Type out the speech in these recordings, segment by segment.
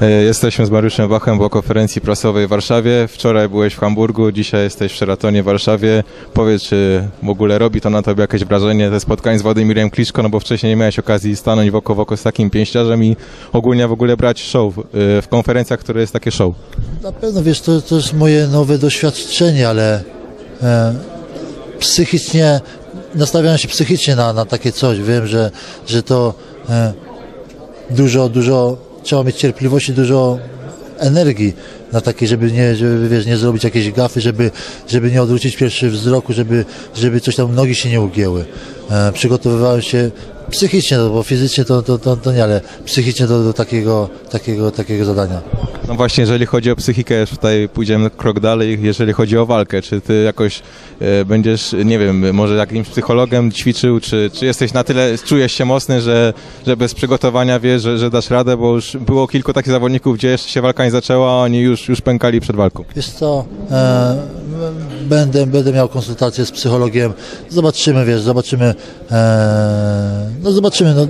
Jesteśmy z Mariuszem Wachem po konferencji prasowej w Warszawie. Wczoraj byłeś w Hamburgu, dzisiaj jesteś w Sheratonie w Warszawie. Powiedz, czy w ogóle robi to na tobie jakieś wrażenie, te spotkanie z Władimirem Kliczko, no bo wcześniej nie miałeś okazji stanąć w oko w oko z takim pięściarzem i ogólnie w ogóle brać show e, w konferencjach, które jest takie show. Na pewno, wiesz, to, to jest moje nowe doświadczenie, ale e, psychicznie, nastawiam się psychicznie na, na takie coś. Wiem, że, że to e, dużo, dużo, trzeba mieć cierpliwości, dużo energii na takie, żeby nie, żeby, wiesz, nie zrobić jakiejś gafy, żeby, żeby nie odwrócić pierwszy wzroku, żeby, żeby coś tam, nogi się nie ugięły. E, przygotowywałem się psychicznie, no, bo fizycznie to, to, to, to nie, ale psychicznie do, do takiego, takiego, takiego zadania. No właśnie, jeżeli chodzi o psychikę, już tutaj pójdziemy krok dalej, jeżeli chodzi o walkę, czy ty jakoś e, będziesz, nie wiem, może jakimś psychologem ćwiczył, czy, czy jesteś na tyle, czujesz się mocny, że, że bez przygotowania wiesz, że, że dasz radę, bo już było kilku takich zawodników, gdzie jeszcze się walka nie zaczęła, a oni już, już pękali przed walką. Wiesz co, e, będę, będę miał konsultację z psychologiem, zobaczymy, wiesz, zobaczymy, e, no zobaczymy, no,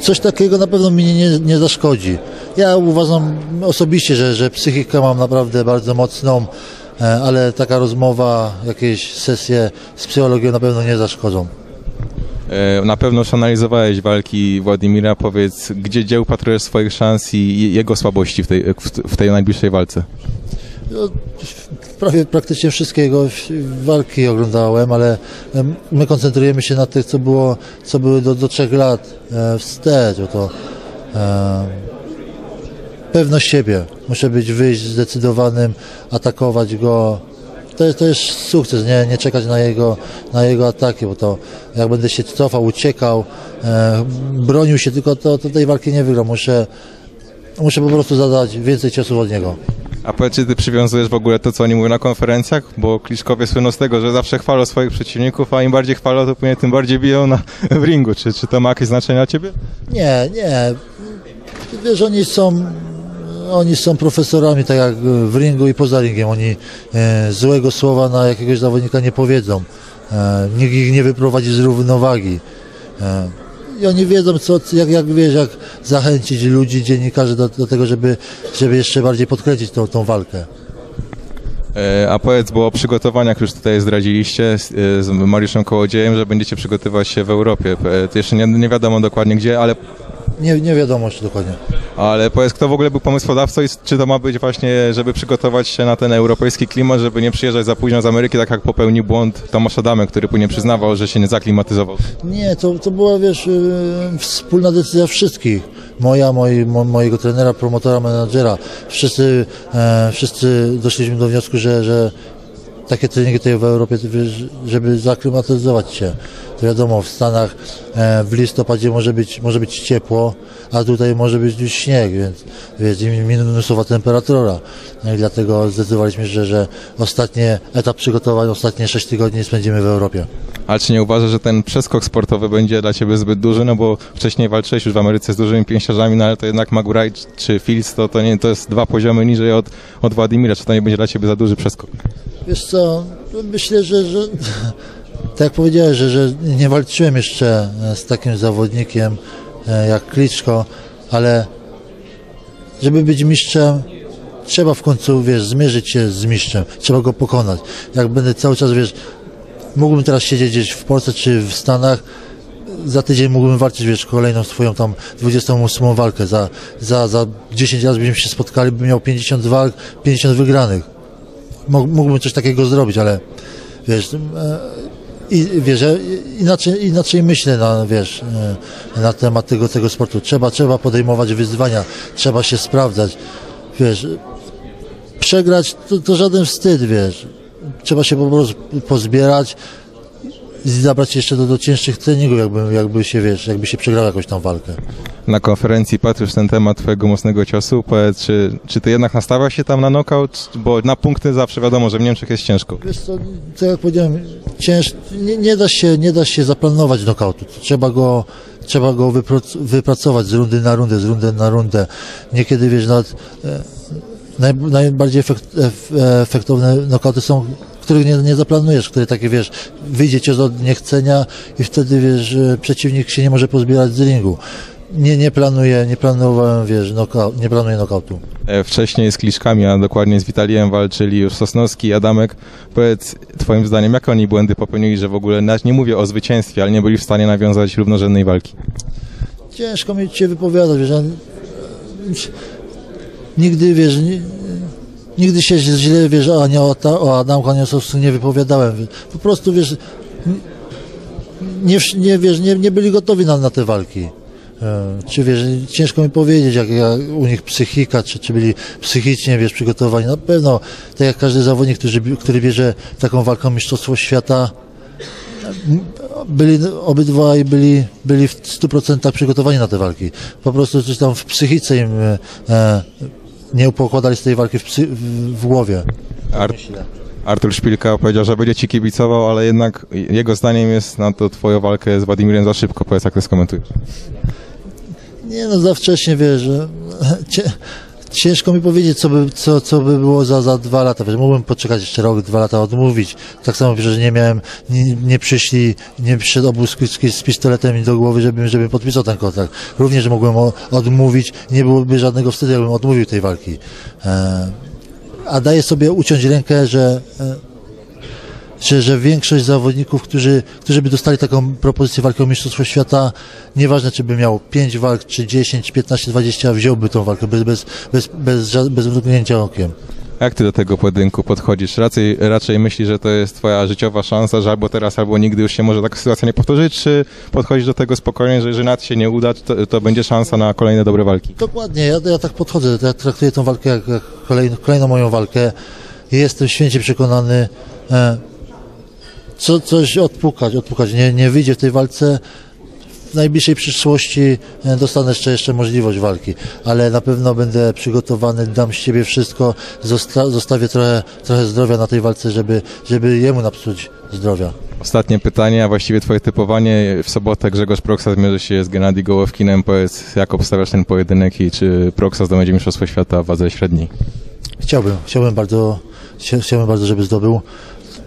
coś takiego na pewno mi nie, nie zaszkodzi. Ja uważam osobiście, że, że psychikę mam naprawdę bardzo mocną, e, ale taka rozmowa, jakieś sesje z psychologiem na pewno nie zaszkodzą. E, Na pewno już analizowałeś walki Władimira, powiedz, gdzie, gdzie upatrujesz swoich szans i jego słabości w tej, w tej najbliższej walce? No, prawie praktycznie wszystkie jego walki oglądałem, ale my koncentrujemy się na tych, co było, co były do, do trzech lat e, wstecz, bo to e, pewność siebie. Muszę być wyjść zdecydowanym, atakować go. To jest, to jest sukces, nie, nie czekać na jego, na jego ataki, bo to jak będę się cofał, uciekał, e, bronił się, tylko to, to tej walki nie wygram. Muszę, muszę po prostu zadać więcej ciosów od niego. A powiedz, czy ty przywiązujesz w ogóle to, co oni mówią na konferencjach? Bo Kliszkowie słyną z tego, że zawsze chwalą swoich przeciwników, a im bardziej chwalą, to później tym bardziej biją na, w ringu. Czy, czy to ma jakieś znaczenie dla ciebie? Nie, nie. Wiesz, oni są, oni są profesorami, tak jak w ringu i poza ringiem. Oni e, złego słowa na jakiegoś zawodnika nie powiedzą. E, nikt ich nie wyprowadzi z równowagi. E, I oni wiedzą, co, jak, jak wiesz, jak zachęcić ludzi, dziennikarzy do, do tego, żeby, żeby jeszcze bardziej podkręcić tą, tą walkę. E, A powiedz, bo o przygotowaniach już tutaj zdradziliście z, e, z Mariuszem Kołodziejem, że będziecie przygotowywać się w Europie. E, To jeszcze nie, nie wiadomo dokładnie gdzie, ale, Nie, nie wiadomo jeszcze dokładnie. ale powiedz, kto w ogóle był pomysłodawcą i czy to ma być właśnie, żeby przygotować się na ten europejski klimat, żeby nie przyjeżdżać za późno z Ameryki, tak jak popełnił błąd Tomasz Adamy, który później przyznawał, że się nie zaklimatyzował. Nie, to, to była, wiesz, yy, wspólna decyzja wszystkich. Moja, moi, mo, mojego trenera, promotora, menadżera. Wszyscy, e, wszyscy doszliśmy do wniosku, że, że takie treningi tutaj w Europie, żeby zaklimatyzować się. To wiadomo, w Stanach e, w listopadzie może być, może być ciepło, a tutaj może być już śnieg, więc i minusowa temperatura. No i dlatego zdecydowaliśmy, że, że ostatni etap przygotowań, ostatnie 6 tygodni spędzimy w Europie. Ale czy nie uważasz, że ten przeskok sportowy będzie dla ciebie zbyt duży? No bo wcześniej walczyłeś już w Ameryce z dużymi pięściarzami, no ale to jednak McBride czy Fields to, to, nie, to jest dwa poziomy niżej od, od Władimira. Czy to nie będzie dla ciebie za duży przeskok? Wiesz co, myślę, że, że tak jak powiedziałeś, że, że nie walczyłem jeszcze e, z takim zawodnikiem e, jak Kliczko, ale żeby być mistrzem, trzeba w końcu, wiesz, zmierzyć się z mistrzem, trzeba go pokonać. Jak będę cały czas, wiesz, mógłbym teraz siedzieć gdzieś w Polsce czy w Stanach, za tydzień mógłbym walczyć, wiesz, kolejną swoją tam 28 walkę. Za, za, za 10 razy byśmy się spotkali, bym miał 50 walk, 50 wygranych. Mógł- Mógłbym coś takiego zrobić, ale wiesz, e, i wiesz, ja inaczej, inaczej myślę na, wiesz, e, na temat tego, tego sportu. Trzeba, trzeba podejmować wyzwania, trzeba się sprawdzać. Wiesz, przegrać to, to żaden wstyd, wiesz. Trzeba się po prostu pozbierać i zabrać jeszcze do, do cięższych treningów, jakby, jakby się, wiesz, jakby się przegrał jakąś tam walkę. Na konferencji już ten temat twojego mocnego ciosu. Powiedz, czy, czy ty jednak nastawiasz się tam na knockout? Bo na punkty zawsze wiadomo, że w Niemczech jest ciężko. Wiesz co, tak jak powiedziałem, cięż, nie, nie, da się, nie da się zaplanować knockoutu. Trzeba go, trzeba go wyprac- wypracować z rundy na rundę, z rundy na rundę. Niekiedy, wiesz, nawet, e, naj, najbardziej ef, efektowne knockouty są, których nie, nie zaplanujesz, które takie, wiesz, wyjdzie cię od niechcenia i wtedy, wiesz, że przeciwnik się nie może pozbierać z ringu. Nie, nie planuję, nie planowałem, wiesz, knockout, nie planuję knockoutu. E, Wcześniej z Kliszkami, a dokładnie z Witaliem walczyli już Sosnowski i Adamek. Powiedz, twoim zdaniem, jakie oni błędy popełnili, że w ogóle, nawet nie mówię o zwycięstwie, ale nie byli w stanie nawiązać równorzędnej walki? Ciężko mi cię wypowiadać, wiesz, nigdy, wiesz, nie, nigdy się źle, wiesz, o, nie, o, o Sosku nie wypowiadałem. wiesz. Po prostu, wiesz, nie, nie, wiesz, nie, nie byli gotowi na, na te walki. E, Czy wiesz, ciężko mi powiedzieć, jak, jak u nich psychika, czy, czy byli psychicznie, wiesz, przygotowani. Na pewno, tak jak każdy zawodnik, który, który bierze taką walką Mistrzostwo Świata, byli obydwaj byli, byli w 100% przygotowani na te walki. Po prostu coś tam w psychice im e, nie pokładali z tej walki w, psy, w, w głowie. Ar- Artur Szpilka powiedział, że będzie ci kibicował, ale jednak jego zdaniem jest na to twoją walkę z Władimirem za szybko. Powiedz, jak to skomentujesz. Nie no, za wcześnie wiesz, że ciężko mi powiedzieć, co by, co, co by było za, za dwa lata. Mógłbym poczekać jeszcze rok, dwa lata, odmówić. Tak samo, że nie miałem, nie, nie przyszli, nie przyszedł obóz z, z pistoletem do głowy, żebym, żebym podpisał ten kontrakt. Również mogłem odmówić, nie byłoby żadnego wstydu, jakbym odmówił tej walki. E, a daję sobie uciąć rękę, że e, że, że większość zawodników, którzy, którzy by dostali taką propozycję walki o Mistrzostwo Świata, nieważne czy by miał 5 walk, czy 10, 15, 20, wziąłby tą walkę bez, bez, bez, bez, bez mrugnięcia okiem. Jak ty do tego pojedynku podchodzisz? Raczej, raczej myślisz, że to jest twoja życiowa szansa, że albo teraz, albo nigdy już się może taka sytuacja nie powtórzyć, czy podchodzisz do tego spokojnie, że jeżeli nawet się nie uda, to, to będzie szansa na kolejne dobre walki? Dokładnie, ja, ja tak podchodzę, ja traktuję tą walkę jak, jak kolejną, kolejną moją walkę jestem święcie przekonany, e, co, coś odpukać, odpukać. Nie, nie wyjdzie w tej walce, w najbliższej przyszłości e, dostanę jeszcze, jeszcze możliwość walki, ale na pewno będę przygotowany, dam z siebie wszystko, zosta, zostawię trochę, trochę zdrowia na tej walce, żeby, żeby jemu napsuć zdrowia. Ostatnie pytanie, a właściwie twoje typowanie. W sobotę Grzegorz Proksas mierzy się z Gennady Gołowkinem. Powiedz, jak obstawiasz ten pojedynek i czy Proksas zdobędzie Mistrzostwo Świata w wadze średniej? Chciałbym, chciałbym bardzo, chcia- chciałbym bardzo, żeby zdobył.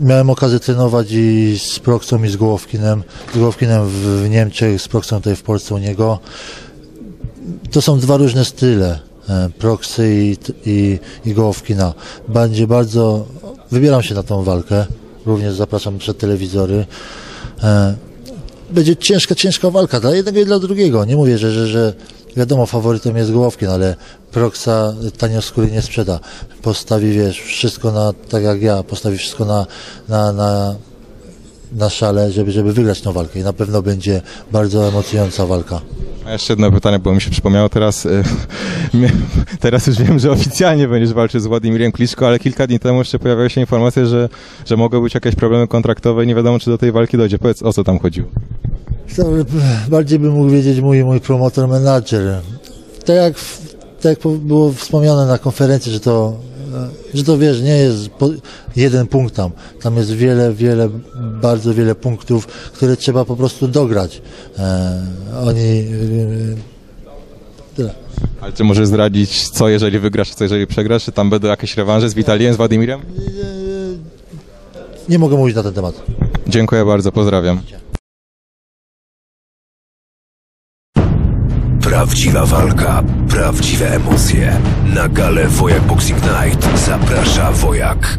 Miałem okazję trenować i z Proksą i z Gołowkinem. Z Gołowkinem w, Niemczech, z Proksą tutaj w Polsce u niego. To są dwa różne style. e, Proksy i, i, i Gołowkina. Będzie bardzo... Wybieram się na tą walkę. Również zapraszam przed telewizory. Będzie ciężka, ciężka walka dla jednego i dla drugiego. Nie mówię, że, że, że wiadomo, faworytem jest Gołowkin, ale Proxa tanio skóry nie sprzeda. Postawi, wiesz, wszystko na, tak jak ja, postawi wszystko na, na, na, na szale, żeby, żeby wygrać tą walkę i na pewno będzie bardzo emocjonująca walka. A jeszcze jedno pytanie, bo mi się przypomniało teraz. my- Teraz już wiem, że oficjalnie będziesz walczył z Władimirem Kliszko, ale kilka dni temu jeszcze pojawiały się informacje, że, że mogą być jakieś problemy kontraktowe i nie wiadomo, czy do tej walki dojdzie. Powiedz, o co tam chodziło? To bardziej by mógł wiedzieć mój, mój promotor, menadżer. Tak jak, tak jak było wspomniane na konferencji, że to, e, że to wiesz, nie jest jeden punkt tam. Tam jest wiele, wiele, bardzo wiele punktów, które trzeba po prostu dograć. E, oni. E, tyle. Ale czy możesz zdradzić, co jeżeli wygrasz, a co jeżeli przegrasz? Czy tam będą jakieś rewanże z Witaliem, z Władimirem? Nie mogę mówić na ten temat. Dziękuję bardzo, pozdrawiam. Prawdziwa walka, prawdziwe emocje. Na galę Wojak Boxing Night zaprasza Wojak.